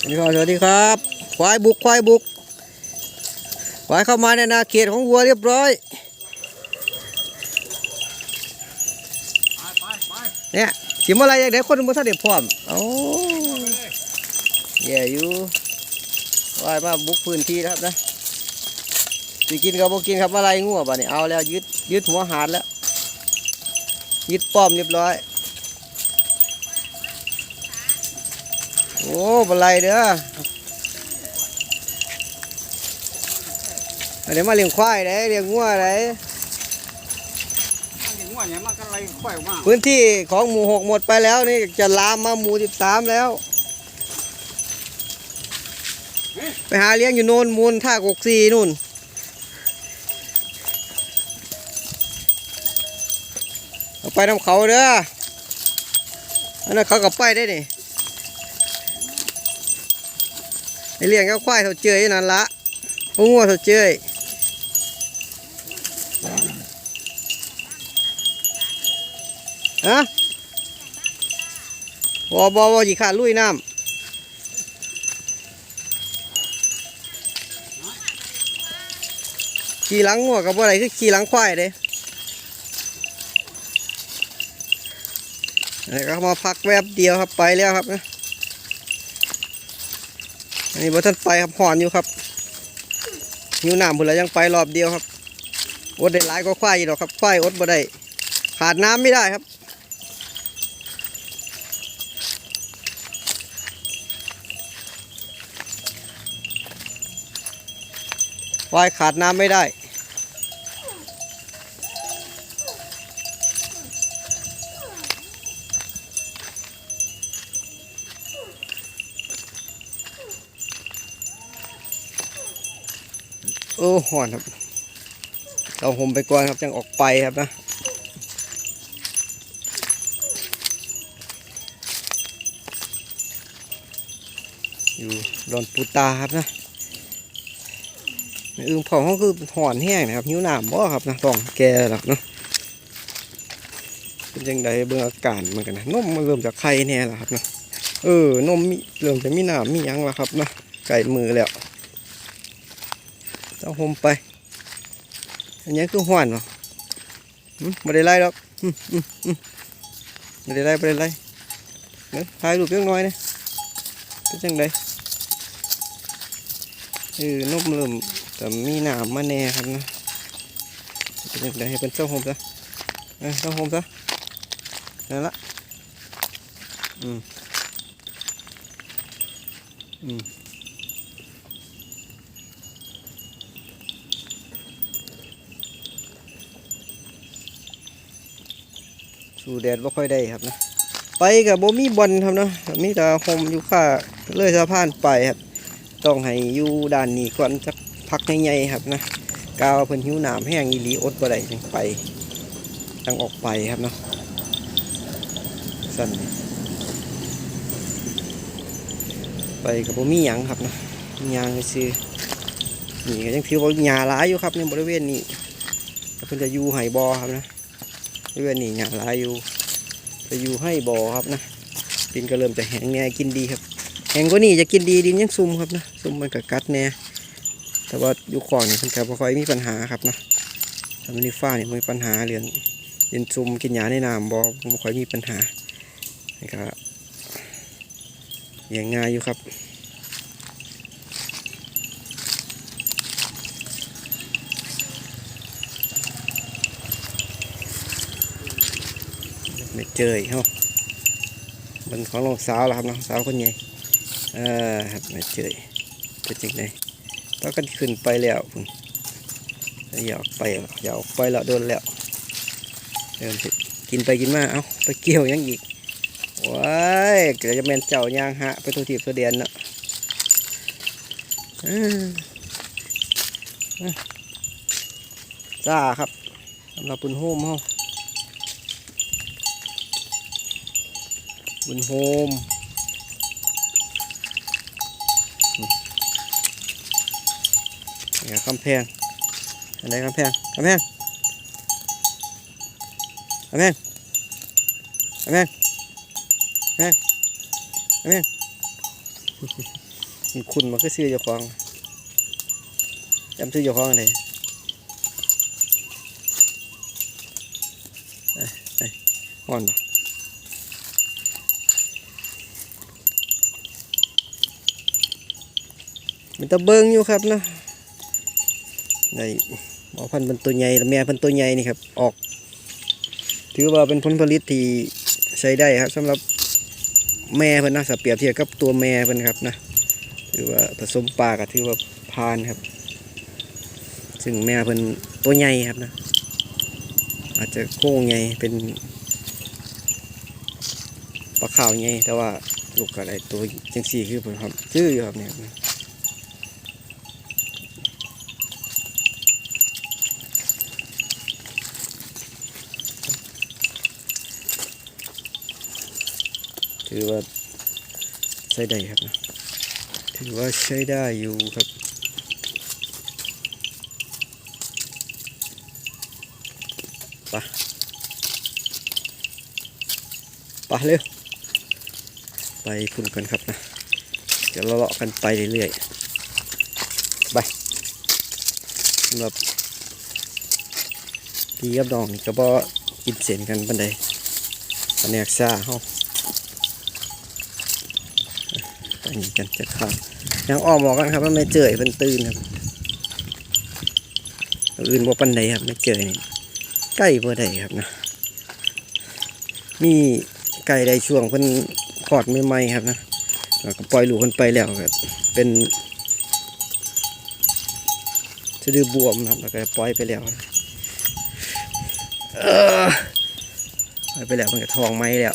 สวัสดีครับสวัสดีครับควายบุกควายบุกควายเข้ามาในนาเขตของวัวเรียบร้อยเนี่ยสิมอะไรอย่างเด็กคนมันทันเด็พร้อมโอ้แย่อยู่ควายมาบุกพื้นที่นะครับนะสิกินกับบ่กินครับอะไรงัวบ่เนี่ยเอาแล้วยึดยึดหัวหาดแล้วยึดป้อมเรียบร้อย โอ้บไรเด้อเดี๋ยวมาเลี้ยงควายได้เลี้ยงงัวได้มันอย่างว่าอย่างมันก็ไรค่อยมากพื้นที่ของหมู่หกหมดไปแล้วนี่จะลามมาหมู่สิบสามแล้ว ไปหาเลี้ยงอยู่โน่นมูลท่ากกซีนู่นเอาไปนำเขาเด้ออันนั้นเขากับไปได้นี่ ไอเลี้ยงเจ้าควายเขาเจยนั่นละพวกงัวเขาเจยฮะบอบอบอจีขาดลุยน้ำขี่หลังงัวกับอะไรคือขี่หลังควายเด้นี่ก็มาพักแวบเดียวครับไปแล้วครับนะ อันนี้บ่ท่านไปครับหอนอยู่ครับหิวน้ำพุ่นแล้วยังไปรอบเดียวครับอดได้หลายก็ควายหรอกครับควายอดบ่ได้ขาดน้ำไม่ได้ครับควายขาดน้ำไม่ได้ โอ้หอนครับ เราห่มไปก่อนครับจังออกไปครับนะอยู่ดอนปูตาครับนะอึ่งเผาเขาคือหอนแห้งนะครับหิวน้ำบ่ครับนะต้องแก่หรอกเนาะเป็นจังไดเบิ่งอาการเหมือนกันนะนมมันเริ่มจากไข่แน่แล้วครับนะเออนมมีเริ่มจะมีน้ำมียังล้วครับนะไก่มือแล้ว ต้องห่มไป อันนี้คือห้วนเหรอไม่ได้ไล่หรอกไม่ได้ไล่ไม่ได้ไล่เดี๋ยวถ่ายรูปเล็กน้อยนะเป็นจังไดเออนมเริ่มแต่มีหนามมาแน่ครับนะเป็นจังไดให้เป็นเจ้าหมซะเออเจ้าหมซะนั่นละอืมอืม สู่แดดบ่ค่อยได้ครับนะไปกับบ่มีบอลครับเนาะมีแต่โฮมอยู่ค่าเลยสะพานไปครับ ต้องให้อยู่ด้านนี้ก่อนจักพักใหญ่ๆครับนะกาวเพิ่นหิวน้ำแห้งอีหลีอดบ่ได้จังไปจังออกไปครับเนาะสั่นไปกับบ่มีหยังครับนะหยางซื่อนี่ก็ยังถือว่าหญ้าหลายอยู่ครับในบริเวณนี้เพิ่นจะอยู่ไห้บ่อครับนะ บริเวณนี้หญ้าลายอยู่จะอยู่ให้บ่อครับนะดินก็เริ่มจะแห้งแน่กินดีครับ แห้งกว่านี้จะกินดีดินยังซุ่มครับนะซุ่มมันก็กัดแน่แต่ว่าอยู่ขวางนี่มันก็บ่ค่อยมีปัญหาครับนะถ้ามันนี่ฟ้าเนี่ยมีปัญหาเรื่องดินซุ่มกินหญ้าในน้ำบ่บ่ค่อยมีปัญหานี่ก็อย่างง่ายอยู่ครับ ไม่เจอเฮามันของน้องสาวแล้วครับน้องสาวคนใหญ่เออครับไม่เจอเป็นจริงไดต้องกันขึ้นไปแล้วพุ่นอยากไปอยากไปแล้วโดนแล้วเดินสิกินไปกินมา เอาไปเกี่ยวยังอีกว้ายเกิดจะแมนเจ้ายางฮะ ไปตัวทีบตัวเดียนเนาะจ้าครับสำหรับปุ่นโฮมเฮา บุญโฮมอืมนี่ครับคำแพงอันไหนคำแพงคำแพงคำแพงคำแพงคำแพงคำแพงคุณคุณมันก็ซื้อเจ้าของจำซื้อเจ้าของเลยไปไปอ่อนปะ มันตะเบิงอยู่ครับเนาะในหมอพันธุ์เป็นตัวใหญ่แล้วแม่เป็นตัวใหญ่นี่ครับออก ถือว่าเป็นผลผลิตที่ใช้ได้ครับสำหรับแม่เพิ่นนะถ้าเปรียบเทียบกับตัวแม่เพิ่นครับนะถือว่าผสมปลาก็ถือว่าพานครับ ซึ่งแม่เพิ่นตัวใหญ่ครับนะอาจจะโค้งใหญ่เป็นปลาขาวใหญ่แต่ว่าลูกอะไรตัวจังสี่คือผมครับชื่ออยู่ครับเนี่ย ถือว่าใช้ได้ครับนะถือว่าใช้ได้อยู่ครับไปเร็ว ไปพุ่นกันครับนะเดี๋ยวเราเลาะกันไปเรื่อยๆไปสำหรับพี่กับน้องนี่ก็บ่กินเสียนกันปันใดปันแนกซ่าเฮา ไปนี่กันจะข้ามยังอ้อมออกกันครับว่าไม่เจอเป็นตื่นครับอื่นบ่ปันใดครับไม่เจอนี่ใกล้บ่ได้ครับนะมีไก่ได้ช่วงเพิ่นคลอดใหม่ๆครับนะแล้วก็ปล่อยลูกเพิ่นไปแล้วครับเป็นสะดือบวมนะครับแล้วก็ปล่อยไปแล้วเออปล่อยไปแล้วมันก็ทองไหมแล้ว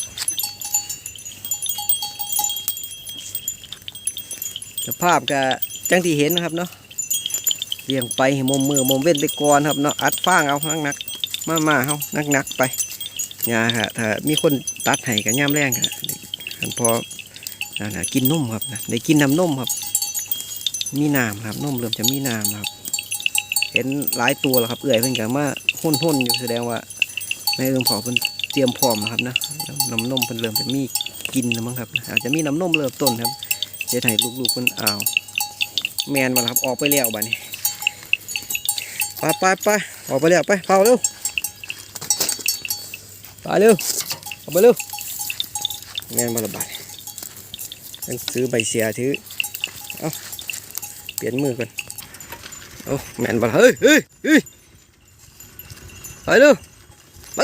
สภาพก็จังที่เห็นนะครับเนาะเลี้ยงไปมุมมือมุมเว้นไปก่อนครับเนาะอัดฟางเอานักนักๆมามาๆเอานักนักๆไปยาค่ะถ้ามีคนตัดให้กันย่ำแรงค่ะคันพอนะกินนมครับนะได้กินน้ำนมครับ มีน้ำครับนมเริ่มจะมีน้ำครับ เห็นหลายตัวแล้วครับ เอื่อยเพิ่นกันมาหุ่นหุ่นอยู่แสดงว่าแม่เอิงพอเพิ่นเตรียมพร้อมแล้วครับนะน้ำนมเพิ่นเริ่มจะมีกินแล้วมั้งครับอาจจะมีน้ำนมเริ่มต้นครับ เดี๋ยวให้ลูกๆเพิ่นเอาวแมนมาครับออกไปแล้วบ้านี้ไปไปไปออกไปแล้วไปเผาเร็วไปเร็วเอาไปเร็วแม่นบระบาดต้องซื้อใบเสียถือเอาเปลี่ยนมือก่อนโอ้แมนบระเฮ้ยเฮ้ยเฮ้ยไปเร็วไป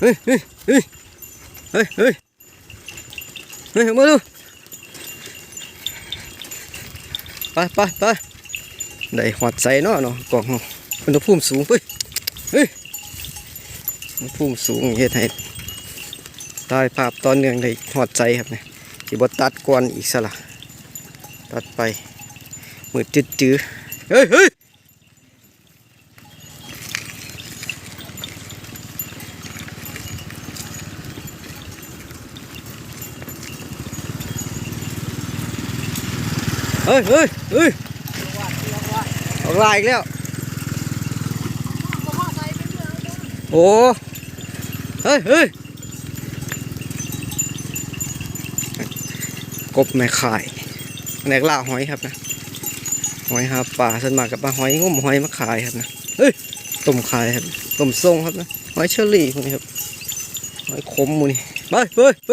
เฮ้ยเฮ้ยเฮ้ยเฮ้ย เฮ้ยมาเร็วไปไปไปได้หอดใส่เนาะเนาะกล่องเราอุณหภูมิสูงไปพุ่มสูงเฮ็ดให้ถ่ายภาพตอนเนื่องได้หอดใจครับเนี่ยสิบตัดก่อนอีกสละตัดไปมือจืดจือเฮ้ยเฮ้ย เฮ้ยเฮ้ยเฮ้ยออกลายอีกแล้ว โอ้เฮ้ยเฮ้ยกบแม่ข่ายแหนกล่าหอยครับนะหอยหาป่าส่วนมากกับปลาหอยงมหอยมาขายครับนะเฮ้ยต้มขายครับต้มทรงครับนะหอยเชอรี่พวกนี้ครับหอยขมมูนี่ไปไปไป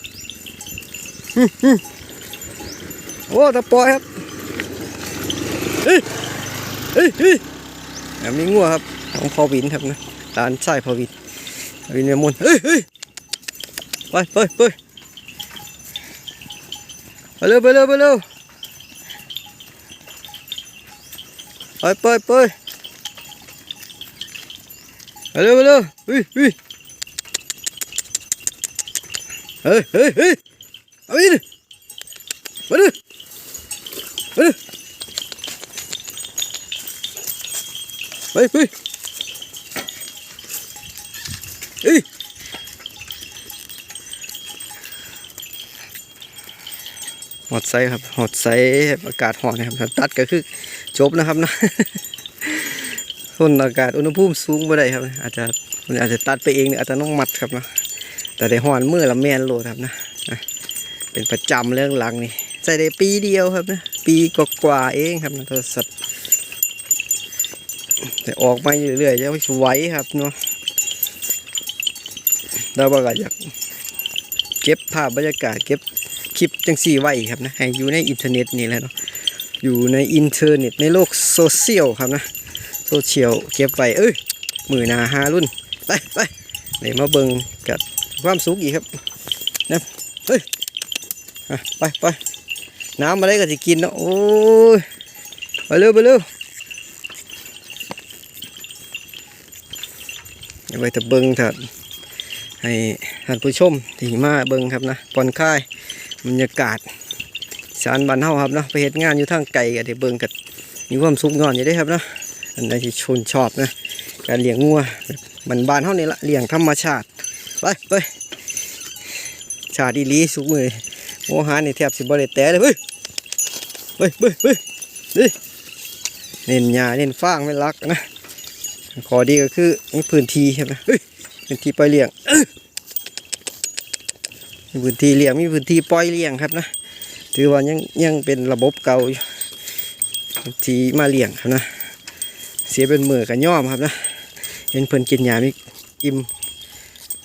โอ้ตะปอยครับเฮ้ยเฮ้ยเฮ้ยมีงัวครับของพอวินครับนะตาลใช่พอวินวินเมมุนเฮ้ยเฮ้ยไปไปไปไปเร็วไปเร็วไปเร็วไปไปไปไปเร็วไปเร็วเฮ้ยเฮ้ยเฮ้ยเฮ้ยเฮ้ย เอาไปดิมาดิมาดิไปไปเอ้ยหอดไซครับหอดไซอากาศหอนนะครับถ้าตัดก็คือจบนะครับนะทนอากาศอุณหภูมิสูงบ่ได้ครับ อาจจะมันอาจจะตัดไปเองเนี่ยอาจจะต้องมัดครับนะแต่ได้หอนมือละแมนโลดครับนะ เป็นประจำเรื่องหลังนี่ใส่ได้ปีเดียวครับนะปีกว่าเองครับนะโทรศัพท์แต่ออกมาอยู่เรื่อยๆจะไม่ไหวครับเนาะเราบอกว่าอยากเก็บภาพบรรยากาศเก็บคลิปจังสี่ไว้ครับนะให้อยู่ในอินเทอร์เน็ตนี่แหละเนาะอยู่ในอินเทอร์เน็ตในโลกโซเชียลครับนะโซเชียลเก็บไว้เอ้ยมือนาหารุ่นไปไปเดี๋ยวมาเบิ่งกับความสุขอีกครับนะเฮ้ย ไปไปน้ำอะไรก็จะกินเนาะโอ้ยไปเร็วไปเร็วเอาไว้แต่เบิงเถิดให้ท่านผู้ชมที่มาเบิงครับนะผ่อนคลายบรรยากาศสารบันเฮาครับเนาะไปเฮ็ดงานอยู่ทางไกลก็ได้เบิงกันมีความสุขงอนอยู่ได้ครับเนาะอันใดที่ชนชอบนะการเลี้ยงงัวมันบานเท่านี้ละเลี้ยงธรรมชาติไปไปชาติอีลีสุกมือ โมหานี่แทบสิบ่ได้แต่เลยเฮ้ยเฮ้ยเฮ้ยเฮ้ยนี่เน้นหญ้าเน้นฟางไม่รักนะขอดีก็คือมีพื้นที่ใช่ไหมเฮ้ยพื้นที่ปล่อยเลี้ยงมีพื้นที่เลี้ยงมีพื้นที่ปล่อยเลี้ยงครับนะถือว่ายังยังเป็นระบบเก่าอยู่ที่มาเลี้ยงครับนะ เสียเป็นมือกันย่อมครับนะเห็นเพิ่นกินยามีอิ่ม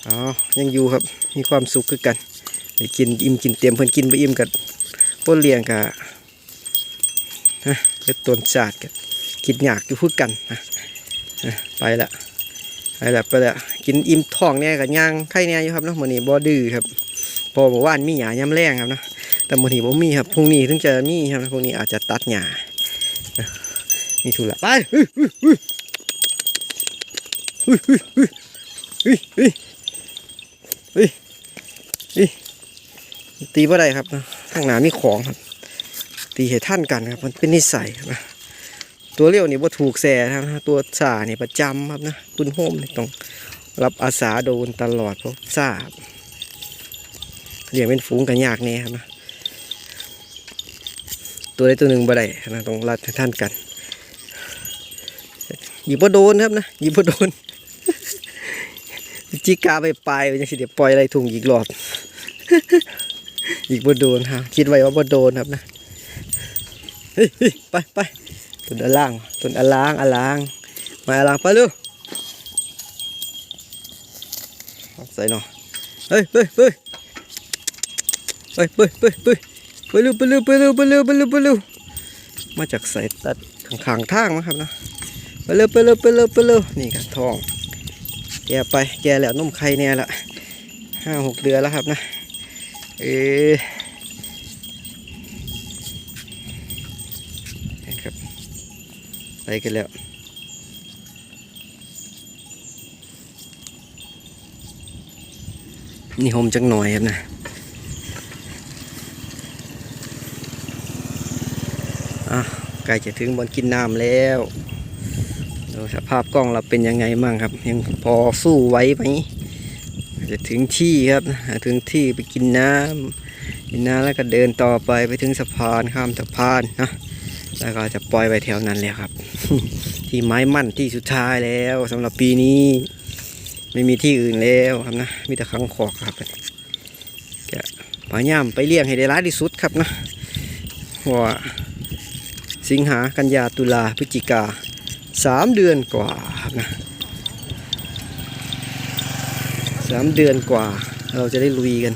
อ๋อยังอยู่ครับมีความสุขคือกัน ได้กินอิ่มกินเต็มเพิ่นกินไปอิ่มกับป้นเลี้ยงกับนะเป็นต้นศาสตร์กับกินยากอยู่คือกันนะไปละไปละไปละกินอิ่มท้องแน่กับย่างไข่แน่อยู่ครับเนาะมื้อนี้บ่ดื้อครับพอบอกว่ามีหยาย่ำแรงครับนะแต่มื้อนี้บ่มีครับพรุ่งนี้ถึงจะมีครับพรุ่งนี้อาจจะตัดหญ้ามีทุละไปเฮ้ยเฮ้ยเฮ้ยเฮ้ย ตีบ่ได้ครับข้างหน้ามีของครับ ตีให้ท่านกันครับ มันเป็นนิสัยนะตัวเลี้ยวนี่ว่าถูกแส่ครับนะตัวจ่านี่ประจำครับนะคุณโฮมนี่ต้องรับอาสาโดนตลอดเพราะทราบเลี้ยงเป็นฝูงกันยากแน่ครับนะตัวใดตัวหนึ่งบ่ได้นะต้องรัดท่านกันหยิบบ่โดนครับนะหยิบบ่โดนจิกาไปปลายยังสิเดี๋ยวปล่อยอะไรถุงอีกรอบ อีกบ่โดนครับคิดไว้ว่าบ่โดนครับนะไปไปตุนอลางตุนอลางอลางมาอลางไปเร็วเอาใส่หน่อยเฮ้ยเฮ้ยเฮ้ยไปไปไปไปไปเร็วไปเร็วไปเร็วไปเร็วไปเร็วไปเร็วมาจากสายตัดข้างๆทางนะครับนะไปเร็วไปเร็วไปเร็วไปเร็วนี่ครับทอง แกไปแกแล้วนุ่มไข่เนี่ยละห้าหกเดือนแล้วครับนะ เอเครับ ไปกันแล้วนี่โฮมจังหน่อยครับนะอะใกล้จะถึงบอนกินน้ำแล้วดูสภาพกล้องเราเป็นยังไงมั่งครับ ยังพอสู้ไหวไหม จะถึงที่ครับถึงที่ไปกินน้ำกินน้ำแล้วก็เดินต่อไปไปถึงสะพานข้ามสะพานนะแล้วก็จะปล่อยไปแถวนั้นแล้วครับ ที่ไม้มั่นที่สุดท้ายแล้วสำหรับปีนี้ ไม่มีที่อื่นแล้วครับนะมีแต่ขังขอกครับก็พยายามไปเลี้ยงให้ได้ร้ายที่สุดครับนะเพราะว่าสิงหากันยาตุลาพฤศจิกาสามเดือนกว่าครับนะ สามเดือนกว่าเราจะได้ลุยกัน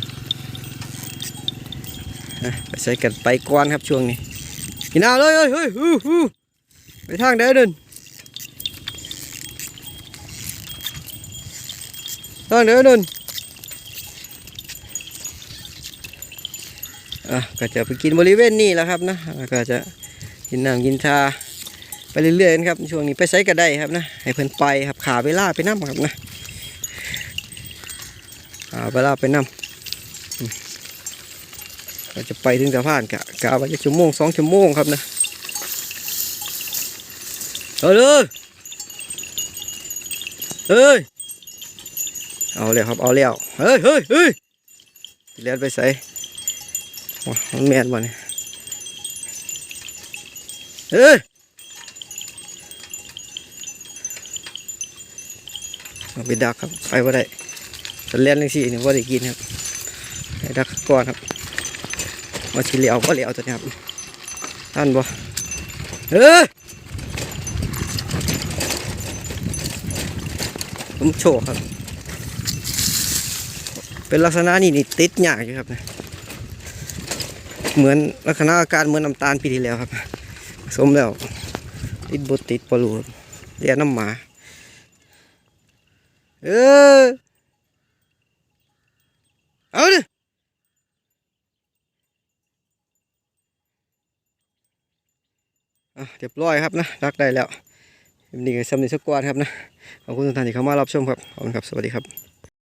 นะไปใส่กันไปก่อนครับช่วงนี้กินเอาเลยเฮ้ยฮู้ฮู้ไปทางเดินเดินทางเดินเดินอะก็จะไปกินบริเวณนี้แล้วครับนะก็จะกินน้ำกินชาไปเรื่อยๆนะครับช่วงนี้ไปไซก็ได้ครับนะให้เพิ่นไปครับขาเวลาไปน้ำครับนะ เวลาไปน้ำไปอืมเราจะไปถึงสะพานกะกะว่าจะชั่วโมงสองชั่วโมงครับนะเอาเลยเฮ้ยเอาแล้วครับเอาแล้วเฮ้ยเฮ้ยเฮ้ยเลียนไปใส่วันแมนบ่เนี่ยเฮ้ยเอาไปดักครับไปว่าได้ จะเล่นเรื่องสี่นี่ว่าได้กินครับไปดักก่อนครับมาชิเหลียวก็เหลียวตัวนี้ครับท่านบ่เฮ้ยผมโชว์ครับ เป็นลักษณะนี่นี่ติดยากอยู่ครับนะเหมือนลักษณะอาการเหมือนน้ำตาลปีที่แล้วครับ สมแล้ว ติดบดติดปลูครับเรียนน้ำหมา เออ เอาดิอะเรียบร้อยครับนะรักได้แล้วนี่ก็สำเร็จสักกวนครับนะขอบคุณทุกท่านที่เข้ามารับชมครับขอบคุณครับสวัสดีครับ